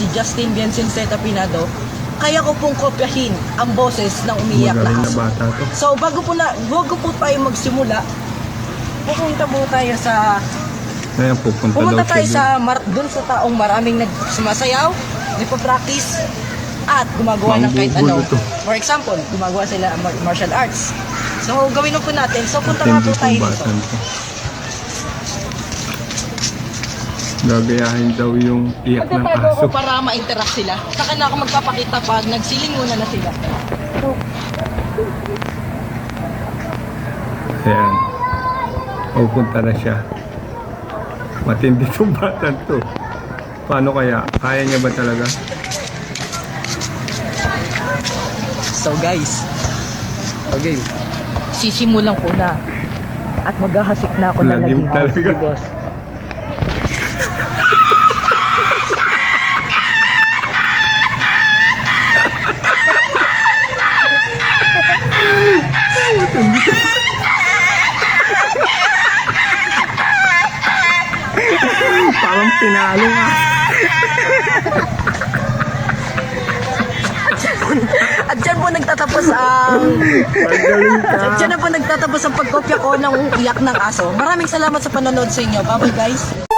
si Justin Vincenzeta Pinado, kaya ko pong kopyahin ang boses ng umiyak na Magaling na aso. bata to. So, bago po na, bago po tayo magsimula, pupunta po tayo sa, Ayan, pupunta pumunta daw tayo siya sa, mar, dun sa taong maraming nagsumasayaw, nagpa-practice, at gumagawa ng kahit ano. Manggugulo to. For example, gumagawa sila mar- martial arts. So, gawin na po natin. So, punta nga po Matindi tayo dito. bata. Gagayahin daw yung iyak ng Magtatago aso. ako para ma-interact sila. Saka na ako magpapakita pag nagsiling muna na sila. Ayan. Pupunta na siya. Matindi tong bata to. Paano kaya? Kaya niya ba talaga? So guys, okay. Sisimulan ko na. At maghahasik na ako na Lagim naging talaga. house boss. Parang pinalo nga. At dyan po nagtatapos ang... Magaling ka. At dyan na po nagtatapos ang pagkopya ko ng iyak ng aso. Maraming salamat sa panonood sa inyo. Bye-bye guys.